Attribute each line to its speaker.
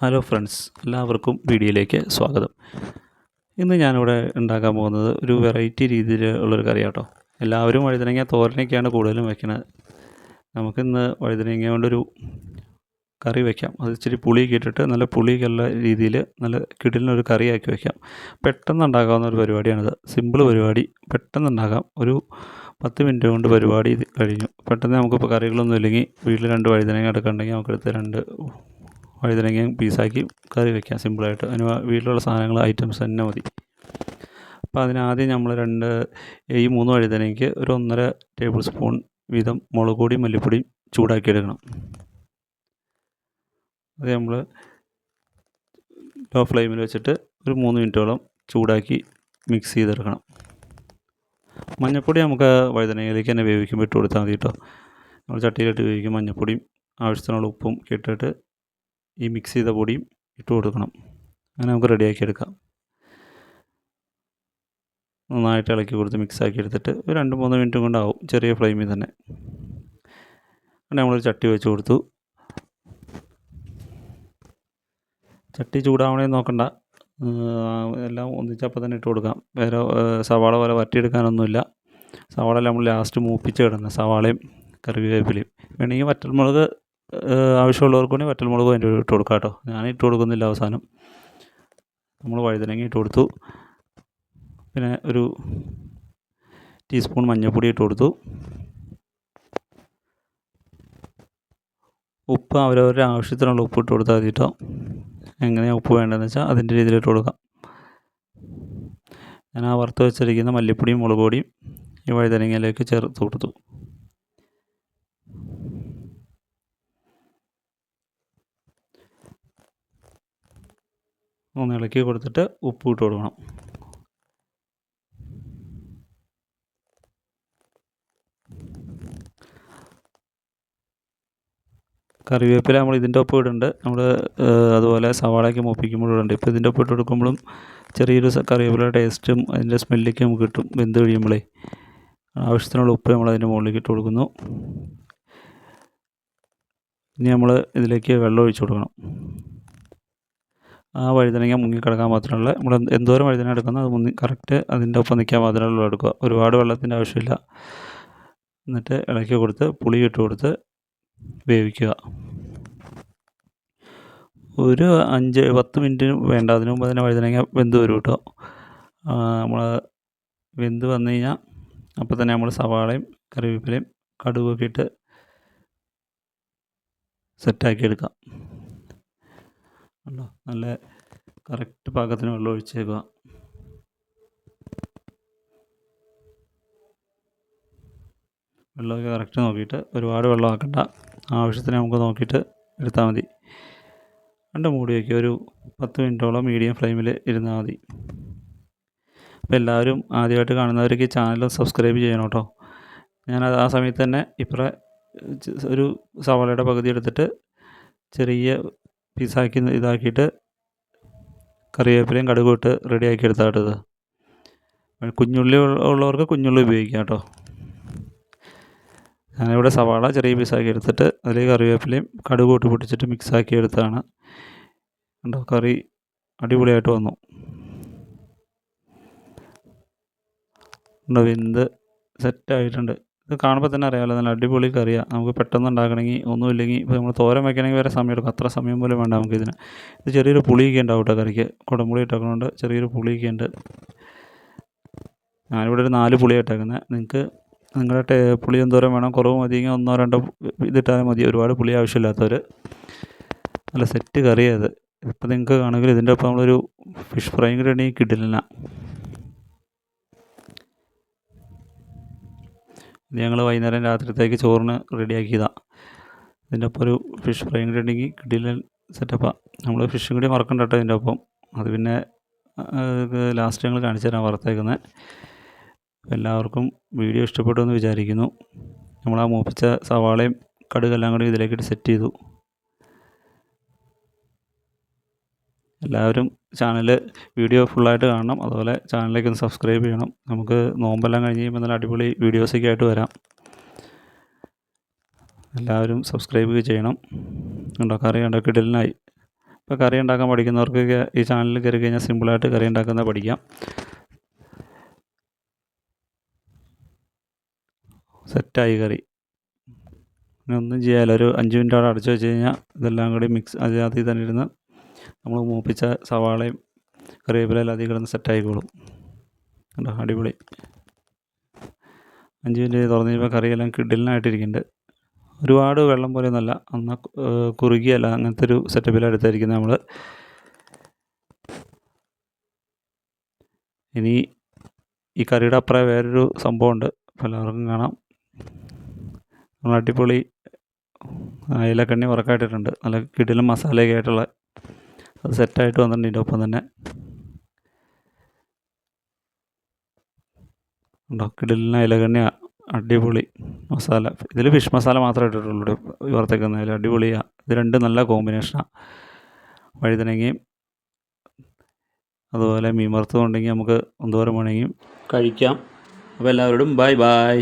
Speaker 1: Hello friends എല്ലാവർക്കും വീഡിയോയിലേക്ക് സ്വാഗതം. ഇന്ന് ഞാനിവിടെ ഉണ്ടാക്കാൻ പോകുന്നത് ഒരു വെറൈറ്റി രീതിയിൽ ഉള്ളൊരു കറിയാണ് കേട്ടോ എല്ലാവരും വഴുതനങ്ങ തോരനൊക്കെയാണ് കൂടുതലും വെക്കുന്നത് നമുക്കിന്ന് വഴുതനങ്ങ കൊണ്ടൊരു കറി വയ്ക്കാം അത് ഇച്ചിരി പുളിയൊക്കെ ഇട്ടിട്ട് നല്ല പുളിയൊക്കെയുള്ള രീതിയിൽ നല്ല കിടിലിനൊരു കറിയാക്കി വയ്ക്കാം പെട്ടെന്ന് ഉണ്ടാക്കാവുന്ന ഒരു പരിപാടിയാണിത്. സിമ്പിൾ പരിപാടി. പെട്ടെന്ന് ഉണ്ടാക്കാം ഒരു പത്ത് മിനിറ്റ് കൊണ്ട് പരിപാടി കഴിഞ്ഞു. പെട്ടെന്ന് നമുക്കിപ്പോൾ കറികളൊന്നും ഇല്ലെങ്കിൽ വീട്ടിൽ രണ്ട് വഴുതനങ്ങ എടുക്കുന്നുണ്ടെങ്കിൽ നമുക്കെടുത്ത് രണ്ട് വഴുതനങ്ങയും പീസാക്കി കറി വയ്ക്കാം സിമ്പിളായിട്ട്. അതിന് വീട്ടിലുള്ള സാധനങ്ങൾ ഐറ്റംസ് തന്നെ മതി. അപ്പോൾ അതിനാദ്യം നമ്മൾ രണ്ട് ഈ മൂന്ന് വഴുതനയ്ക്ക് ഒരു ഒന്നര ടേബിൾ സ്പൂൺ വീതം മുളക് പൊടിയും മല്ലിപ്പൊടിയും ചൂടാക്കി എടുക്കണം അത് നമ്മൾ ലോ ഫ്ലെയിമിൽ വെച്ചിട്ട് ഒരു മൂന്ന് മിനിറ്റോളം ചൂടാക്കി മിക്സ് ചെയ്തെടുക്കണം. മഞ്ഞൾപ്പൊടി നമുക്ക് വഴുതനങ്ങയിലേക്ക് തന്നെ വേവിക്കുമ്പോൾ ഇട്ട് കൊടുത്താൽ മതി കേട്ടോ. നമ്മൾ ചട്ടിയിലിട്ട് വേവിക്കും മഞ്ഞൾപ്പൊടിയും ആവശ്യത്തിനുള്ള ഉപ്പും ഇട്ടിട്ട് ഈ മിക്സ് ചെയ്ത പൊടിയും ഇട്ട് കൊടുക്കണം. അങ്ങനെ നമുക്ക് റെഡിയാക്കി എടുക്കാം. നന്നായിട്ട് ഇളക്കി കൊടുത്ത് മിക്സ് ആക്കി എടുത്തിട്ട് ഒരു രണ്ട് മൂന്ന് മിനിറ്റ് കൊണ്ടാവും ചെറിയ ഫ്ലെയിമിൽ തന്നെ. അങ്ങനെ നമ്മളൊരു ചട്ടി വെച്ച് കൊടുത്തു. ചട്ടി ചൂടാവണേ നോക്കണ്ട. എല്ലാം ഒന്നിച്ചപ്പം തന്നെ ഇട്ട് കൊടുക്കാം. വേറെ സവാള പോലെ വറ്റിയെടുക്കാനൊന്നുമില്ല സവാള നമ്മൾ ലാസ്റ്റ് മൂപ്പിച്ച് കിടന്ന് സവാളയും കറിവേപ്പിലയും. വേണമെങ്കിൽ വറ്റൽമുളക് ആവശ്യമുള്ളവർക്ക് വേണമെങ്കിൽ വറ്റൽമുളക് അതിന്റെ ഇട്ട് കൊടുക്കാം കേട്ടോ. ഞാൻ ഇട്ട് കൊടുക്കുന്നില്ല അവസാനം. നമ്മൾ വഴുതനങ്ങ ഇട്ട് കൊടുത്തു. പിന്നെ ഒരു ടീസ്പൂൺ മഞ്ഞൾപ്പൊടി ഇട്ട് കൊടുത്തു. ഉപ്പ് അവരവരുടെ ആവശ്യത്തിനുള്ള ഉപ്പ് ഇട്ട് കൊടുത്താൽ മതി കേട്ടോ. എങ്ങനെയാണ് ഉപ്പ് വേണ്ടതെന്ന് വെച്ചാൽ അതിന്റെ രീതിയിൽ ഇട്ട് കൊടുക്കാം. ഞാൻ ആ വറുത്ത് വെച്ചിരിക്കുന്ന മല്ലിപ്പൊടിയും മുളക് പൊടിയും ഈ വഴുതനങ്ങയിലേക്ക് ചേർത്ത് കൊടുത്തു. ഒന്ന് ഇളക്കി കൊടുത്തിട്ട് ഉപ്പ് ഇട്ട് കൊടുക്കണം. കറിവേപ്പില നമ്മൾ ഇതിന്റെ ഒപ്പം ഇടുന്നുണ്ട് നമ്മൾ അതുപോലെ സവാളയൊക്കെ മൂപ്പിക്കുമ്പോഴും ഇടുന്നുണ്ട് ഇപ്പോൾ ഇതിന്റെ ഒപ്പം ഇട്ട് കൊടുക്കുമ്പോഴും ചെറിയൊരു കറിവേപ്പില ടേസ്റ്റും അതിന്റെ സ്മെല്ലൊക്കെ നമുക്ക് കിട്ടും വെന്ത് കഴിയുമ്പോഴേ ആവശ്യത്തിനുള്ള ഉപ്പ് നമ്മൾ അതിന്റെ മുകളിലേക്ക് ഇട്ട് കൊടുക്കുന്നു. ഇനി നമ്മൾ ഇതിലേക്ക് വെള്ളം ഒഴിച്ചു കൊടുക്കണം. ആ വഴുതനങ്ങ മുങ്ങിക്കിടക്കാൻ മാത്രമല്ല. നമ്മൾ എന്തോരം വഴുതന എടുക്കുന്നോ അത് മുങ്ങി കറക്റ്റ് അതിന്റെ ഒപ്പം നിൽക്കാൻ ഉള്ളൂ എടുക്കുക. ഒരുപാട് വെള്ളത്തിന്റെ ആവശ്യമില്ല. എന്നിട്ട് ഇളക്കി കൊടുത്ത് പുളി ഇട്ട് കൊടുത്ത് വേവിക്കുക. ഒരു അഞ്ച് പത്ത് മിനിറ്റ് വേണ്ട. അതിന് മുമ്പ് തന്നെ വഴുതനങ്ങ വെന്ത് വരും കേട്ടോ. നമ്മൾ വെന്ത് വന്നു കഴിഞ്ഞാൽ അപ്പോൾ തന്നെ നമ്മൾ സവാളയും കറിവേപ്പിലയും കടുകൊക്കെ ഇട്ട് സെറ്റാക്കി എടുക്കാം. കണ്ടോ നല്ല കറക്റ്റ് പാകത്തിന് വെള്ളം ഒഴിച്ചേക്കുക. വെള്ളമൊക്കെ കറക്റ്റ് നോക്കിയിട്ട് ഒരുപാട് വെള്ളം ആക്കണ്ട. ആവശ്യത്തിന് നമുക്ക് നോക്കിയിട്ട് എടുത്താൽ മതി. രണ്ട് മൂടി വയ്ക്കുക ഒരു പത്ത് മിനിറ്റോളം മീഡിയം ഫ്ലെയിമിൽ ഇരുന്നാൽ മതി. അപ്പോൾ എല്ലാവരും ആദ്യമായിട്ട് കാണുന്നവർക്ക് ചാനൽ സബ്സ്ക്രൈബ് ചെയ്യണം കേട്ടോ. ഞാനത് ആ സമയത്ത് തന്നെ ഇപ്പറ ഒരു സവാളയുടെ പകുതി എടുത്തിട്ട് ചെറിയ പീസാക്കി ഇതാക്കിയിട്ട് കറിവേപ്പിലയും കടുകും ഇട്ട് റെഡിയാക്കി എടുത്താട്ടത് കുഞ്ഞുള്ളി ഉള്ളവർക്ക് കുഞ്ഞുള്ളി ഉപയോഗിക്കാം കേട്ടോ. ഞാനിവിടെ സവാള ചെറിയ പീസാക്കി എടുത്തിട്ട് അതിൽ കറിവേപ്പിലയും കടുകും ഇട്ട് പൊട്ടിച്ചിട്ട് മിക്സാക്കി എടുത്താണ് കണ്ടോ കറി അടിപൊളിയായിട്ട് വന്നു. ഉണ്ടോ വെന്ത് സെറ്റായിട്ടുണ്ട് ഇത് കാണുമ്പോൾ തന്നെ അറിയാമല്ലോ നല്ല അടിപൊളി കറിയാണ് നമുക്ക് പെട്ടെന്ന് ഉണ്ടാക്കണമെങ്കിൽ ഒന്നുമില്ലെങ്കിൽ ഇപ്പോൾ നമ്മൾ തോരം വയ്ക്കണമെങ്കിൽ വരെ സമയം എടുക്കും. അത്ര സമയം പോലും വേണ്ട നമുക്ക് ഇതിന്. ഇത് ചെറിയൊരു പുളിയൊക്കെ ഉണ്ടാവും കേട്ടോ കറിക്ക്. കുടംപുളി ഇട്ടേക്കണോണ്ട് ചെറിയൊരു പുളിയൊക്കെ ഉണ്ട്. ഞാനിവിടെ ഒരു നാല് പുളിയാണ് ഇട്ടേക്കുന്നത് നിങ്ങൾക്ക് നിങ്ങളുടെ പുളി എന്തോരം വേണം? കുറവ് മതിയെങ്കിൽ ഒന്നോ രണ്ടോ ഇതിട്ടാലും മതി. ഒരുപാട് പുളി ആവശ്യമില്ലാത്തവർ നല്ല സെറ്റ് കറിയാത് ഇത്. ഇപ്പം നിങ്ങൾക്ക് കാണുമെങ്കിൽ ഇതിന്റെ ഒപ്പം നമ്മളൊരു ഫിഷ് ഫ്രൈയും കൂടി ഉണ്ടെങ്കിൽ കിട്ടില്ല ഇത് ഞങ്ങൾ വൈകുന്നേരം രാത്രിത്തേക്ക് ചോറിന് റെഡിയാക്കിയതാണ് ഇതിന്റെ ഒപ്പം ഒരു ഫിഷ് ഫ്രൈയും കൂടി ഉണ്ടെങ്കിൽ കിട്ടിയില്ല സെറ്റപ്പാണ് നമ്മൾ ഫിഷും കൂടി മറക്കണ്ട കേട്ടോ ഇതിന്റെ ഒപ്പം. അത് പിന്നെ ലാസ്റ്റ് ഞങ്ങൾ കാണിച്ചു തരാം വറുത്തേക്കുന്നത് എല്ലാവർക്കും വീഡിയോ ഇഷ്ടപ്പെട്ടു എന്ന് വിചാരിക്കുന്നു. നമ്മൾ ആ മൂപ്പിച്ച സവാളയും കടുകെല്ലാം കൂടി ഇതിലേക്കിട്ട് സെറ്റ് ചെയ്തു. എല്ലാവരും ചാനൽ വീഡിയോ ഫുള്ളായിട്ട് കാണണം. അതുപോലെ ചാനലിലേക്ക് ഒന്ന് സബ്സ്ക്രൈബ് ചെയ്യണം. നമുക്ക് നോമ്പെല്ലാം കഴിഞ്ഞ് കഴിയുമ്പോൾ നല്ല അടിപൊളി വീഡിയോസൊക്കെ ആയിട്ട് വരാം. എല്ലാവരും സബ്സ്ക്രൈബ് ചെയ്യണം. ഉണ്ടോ കറി ഉണ്ടാക്കി കിടലിനായി. ഇപ്പോൾ കറി ഉണ്ടാക്കാൻ പഠിക്കുന്നവർക്കൊക്കെ ഈ ചാനലിൽ കയറി കഴിഞ്ഞാൽ സിമ്പിളായിട്ട് കറി ഉണ്ടാക്കുന്നത് പഠിക്കാം. സെറ്റായി കറി. ഒന്നും ചെയ്യാമല്ലോ ഒരു അഞ്ച് മിനിറ്റ് അവിടെ അടച്ചു വെച്ച് കഴിഞ്ഞാൽ ഇതെല്ലാം കൂടി മിക്സ് അതിനകത്ത് തന്നെ ഇരുന്ന് നമ്മൾ മൂപ്പിച്ച സവാളയും കറിവേപ്പില എല്ലാം അതിൽ കിടന്ന് സെറ്റായിക്കോളും കണ്ടോ? അടിപൊളി. അഞ്ച് മിനിറ്റ് തുറന്നു കഴിയുമ്പോൾ കറിയെല്ലാം കിഡിലിനായിട്ടിരിക്കുന്നുണ്ട് ഒരുപാട് വെള്ളം പോലെ പോലെയൊന്നുമല്ല എന്നാൽ കുറുകിയല്ല. അങ്ങനത്തെ ഒരു സെറ്റപ്പിലാണ് എടുത്തായിരിക്കുന്നത് നമ്മൾ ഇനി ഈ കറിയുടെ അപ്പുറം വേറൊരു സംഭവമുണ്ട്. പലർക്കും കാണാം. നമ്മൾ അടിപൊളി അയിലക്കണ്ണി ഉറക്കായിട്ടിട്ടുണ്ട് നല്ല കിടിലും മസാലയൊക്കെ ആയിട്ടുള്ള അത് സെറ്റായിട്ട് വന്നിട്ടുണ്ട് ഇതിന്റെ ഒപ്പം തന്നെ. ഡോക്കിഡിലിന് അയിലക്കണ്ണി അടിപൊളി മസാല. ഇതിൽ ഫിഷ് മസാല മാത്രമേ ഇട്ടിട്ടുള്ളൂ വറുത്തേക്കുന്നതിൽ അടിപൊളിയാണ് ഇത് രണ്ടും നല്ല കോമ്പിനേഷനാണ് വഴുതനങ്ങയും അതുപോലെ മീൻ വറുത്തതുണ്ടെങ്കിൽ നമുക്ക് എന്തോരം വേണമെങ്കിലും കഴിക്കാം. അപ്പോൾ എല്ലാവരോടും ബൈ ബൈ